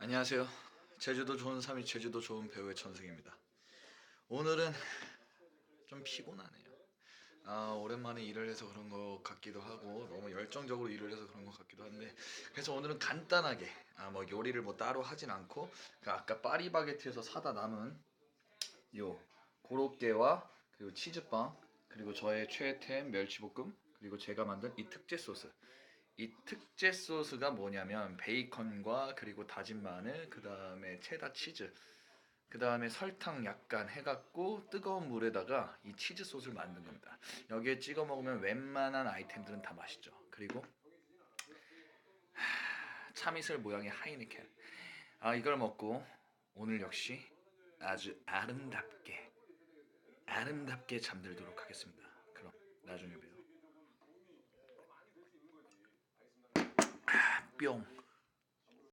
안녕하세요. 제주도 좋은 삼이 제주도 좋은 배우의 천승입니다. 오늘은 좀 피곤하네요. 아 오랜만에 일을 해서 그런 것 같기도 하고 너무 열정적으로 일을 해서 그런 것 같기도 한데 그래서 오늘은 간단하게 아 뭐 요리를 뭐 따로 하진 않고 그 아까 파리바게트에서 사다 남은 요 고로케와 그리고 치즈빵 그리고 저의 최애템 멸치볶음 그리고 제가 만든 이 특제 소스 이 특제 소스가 뭐냐면 베이컨과 그리고 다진 마늘 그 다음에 체다 치즈 그 다음에 설탕 약간 해갖고 뜨거운 물에다가 이 치즈 소스를 만든 겁니다. 여기에 찍어 먹으면 웬만한 아이템들은 다 맛있죠. 그리고 하, 참이슬 모양의 하이네켄. 아 이걸 먹고 오늘 역시 아주 아름답게 아름답게 잠들도록 하겠습니다. 그럼 나중에 봬요 아, 뿅